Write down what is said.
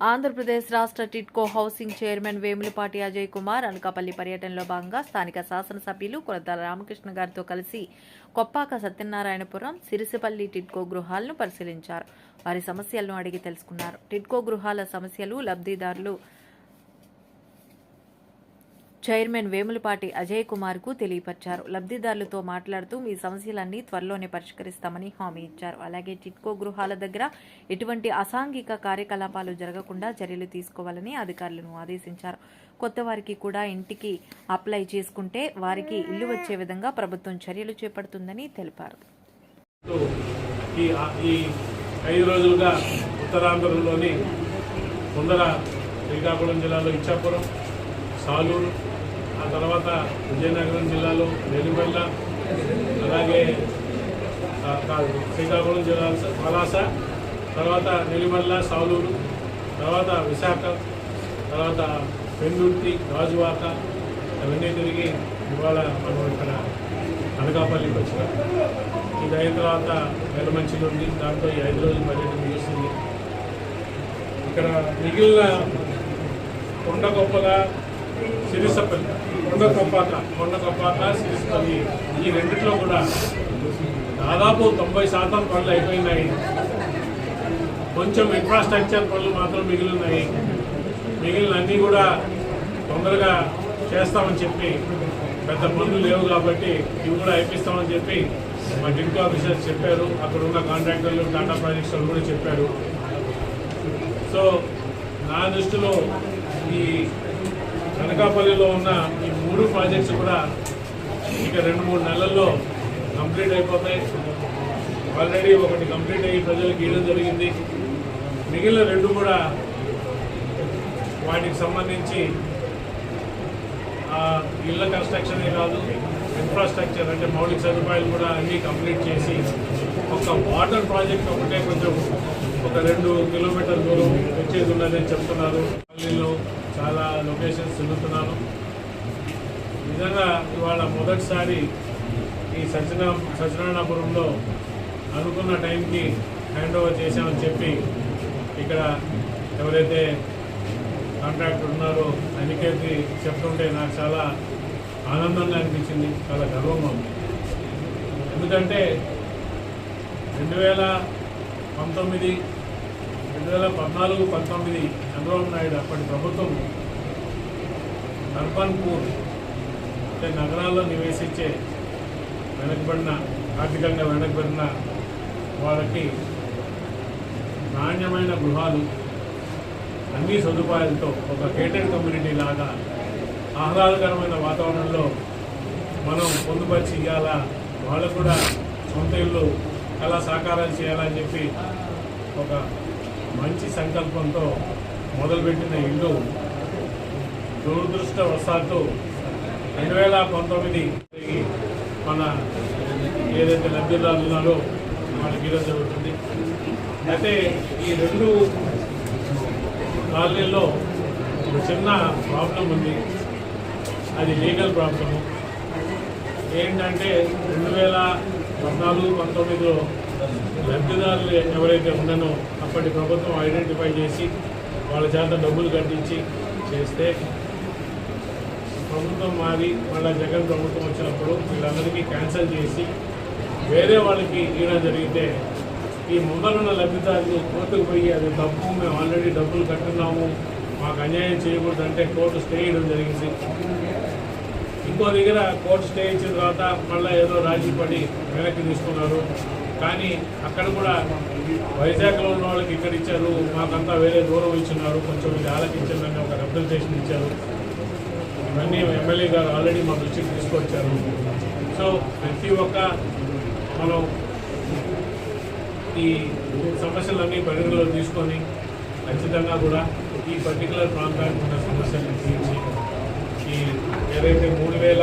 ఆంధ్రప్రదేశ్ రాష్ట్ర TIDCO housing chairman Vemulapati Ajay Kumar Anakapalli పర్యటనలో భాగంగా స్థానిక శాసనసభ్యులు కొరతాల రామకృష్ణ గారితో కలిసి కొప్పాక సత్యనారాయణపురం సిరిసిపల్లి టిట్కో గృహాలను పరిశీలించారు. వారి సమస్యలను అడిగి తెలుసుకున్నారు. టిట్కో గృహాల సమస్యలు లబ్ధిదారులు చైర్మన్ వేములపాటి అజయ్ కుమార్కు తెలియపరిచారు. లబ్ధిదారులతో మాట్లాడుతూ మీ సమస్యలన్నీ త్వరలోనే పరిష్కరిస్తామని హామీ ఇచ్చారు. అలాగే టిట్కో గృహాల దగ్గర ఎటువంటి అసాంఘిక కార్యకలాపాలు జరగకుండా చర్యలు తీసుకోవాలని అధికారులను ఆదేశించారు. కొత్త వారికి కూడా ఇంటికి అప్లై చేసుకుంటే వారికి ఇల్లు వచ్చే విధంగా ప్రభుత్వం చర్యలు చేపడుతుందని తెలిపారు. ఈ ఐదు రోజులుగా ఉత్తరాంధ్రలోని ముందర శ్రీకాకుళం జిల్లాలో ఇచ్చాపురం సాలూరు ఆ తర్వాత విజయనగరం జిల్లాలో నెల్లిమల్ల అలాగే శ్రీకాకుళం జిల్లా పలాస తర్వాత నెల్లిమల్ల సాలూరు తర్వాత విశాఖ తర్వాత పెందుర్తి గాజువాక అవన్నీ తిరిగి ఇవాళ మనం ఇక్కడ అనకాపల్లికి వచ్చిన. ఇది అయిన తర్వాత వెలమంచిలో ఉంది. దాంతో ఈ ఐదు రోజులు పర్యటన ముగిస్తుంది. ఇక్కడ మిగిలిన కొండ గొప్పగా సిరిసపల్లి కొండకొప్పాక కొండకొప్పాక సిరిసపల్లి. ఈ రెండిట్లో కూడా దాదాపు తొంభై శాతం పనులు అయిపోయినాయి. కొంచెం ఇన్ఫ్రాస్ట్రక్చర్ పనులు మాత్రం మిగిలినాయి. మిగిలిన అన్నీ కూడా తొందరగా చేస్తామని చెప్పి పెద్ద పనులు లేవు కాబట్టి ఇవి కూడా అయిపిస్తామని చెప్పి మా డింకో ఆఫీసర్స్ చెప్పారు. అక్కడ ఉన్న కాంట్రాక్టర్లు టాటా ప్రాజెక్ట్స్ కూడా చెప్పారు. సో నా దృష్టిలో ఈ అనకాపల్లిలో ఉన్న ఈ మూడు ప్రాజెక్ట్స్ కూడా ఇక రెండు మూడు నెలల్లో కంప్లీట్ అయిపోతాయి. ఆల్రెడీ ఒకటి కంప్లీట్ అయ్యి ప్రజలకు ఇవ్వడం జరిగింది. మిగిలిన రెండు కూడా వాటికి సంబంధించి ఆ ఇళ్ళ కన్స్ట్రక్షనే కాదు ఇన్ఫ్రాస్ట్రక్చర్ అంటే మౌలిక సదుపాయాలు కూడా అన్నీ కంప్లీట్ చేసి ఒక వాటర్ ప్రాజెక్ట్ ఒకటే కొంచెం ఒక రెండు కిలోమీటర్ దూరం వచ్చేది ఉన్నదని చెప్తున్నారు. పల్లీలో చాలా లొకేషన్స్ తిరుగుతున్నాను. నిజంగా ఇవాళ మొదటిసారి ఈ సజ్జన సజ్జనాపురంలో అనుకున్న టైంకి హ్యాండ్ ఓవర్ చేశామని చెప్పి ఇక్కడ ఎవరైతే కాంట్రాక్టర్ ఉన్నారో అనికేతి చెప్తుంటే నాకు చాలా ఆనందంగా అనిపించింది. చాలా గర్వంగా ఉంది. ఎందుకంటే రెండు వేల పంతొమ్మిది రెండు వేల పద్నాలుగు పంతొమ్మిది చంద్రబాబు నాయుడు అప్పటి ప్రభుత్వం అర్బన్ పూర్ అంటే నగరాల్లో నివేశించే వెనకబడిన ఆర్థికంగా వెనకబడిన వాళ్ళకి నాణ్యమైన గృహాలు అన్ని సదుపాయాలతో ఒక కేటెడ్ కమ్యూనిటీ లాగా ఆహ్లాదకరమైన వాతావరణంలో మనం పొందుపరిచి ఇవ్వాలా వాళ్ళకు కూడా సొంత ఇల్లు ఎలా సహకారాలు చేయాలని చెప్పి ఒక మంచి సంకల్పంతో మొదలుపెట్టిన ఇల్లు దురదృష్టవశాత్తు రెండు వేల పంతొమ్మిది మన ఏదైతే లబ్ధిదారులు ఉన్నారో వాళ్ళకి ఈరోజు జరుగుతుంది. అయితే ఈ రెండు కాలనీల్లో ఒక చిన్న ప్రాబ్లం ఉంది. అది లీగల్ ప్రాబ్లము. ఏంటంటే రెండు వేల పద్నాలుగు పంతొమ్మిదిలో లబ్ధిదారులు ఎవరైతే ఉన్నానో అప్పటి ప్రభుత్వం ఐడెంటిఫై చేసి వాళ్ళ చేత డబ్బులు కట్టించి చేస్తే ప్రభుత్వం మారి మళ్ళీ జగన్ ప్రభుత్వం వచ్చినప్పుడు వీళ్ళందరికీ క్యాన్సిల్ చేసి వేరే వాళ్ళకి ఇవ్వడం జరిగితే ఈ ముందరున్న లబ్ధిదారులు కోర్టుకు పోయి అది డబ్బు మేము ఆల్రెడీ డబ్బులు కట్టున్నాము మాకు అన్యాయం చేయకూడదంటే కోర్టు స్టే చేయడం జరిగింది. ఇంకో దగ్గర కోర్టు స్టే ఇచ్చిన తర్వాత మళ్ళీ ఏదో రాజీ పడి వెనక్కి తీసుకున్నారు. కానీ అక్కడ కూడా వైజాగ్లో ఉన్న వాళ్ళకి ఇక్కడ ఇచ్చారు. మాకంతా వేరే దూరం ఇచ్చినారు. కొంచెం ఇది ఆలకించిందని ఒక రిప్రజెంటేషన్ ఇచ్చారు. ఇవన్నీ ఎమ్మెల్యే గారు ఆల్రెడీ మా దృష్టికి తీసుకొచ్చారు. సో ప్రతి ఒక్క మనం ఈ సమస్యలన్నీ పరిగణలో తీసుకొని ఖచ్చితంగా కూడా ఈ పర్టికులర్ ప్రాంతానికి ఉన్న సమస్యలను తీర్చి ఈ ఏదైతే మూడు వేల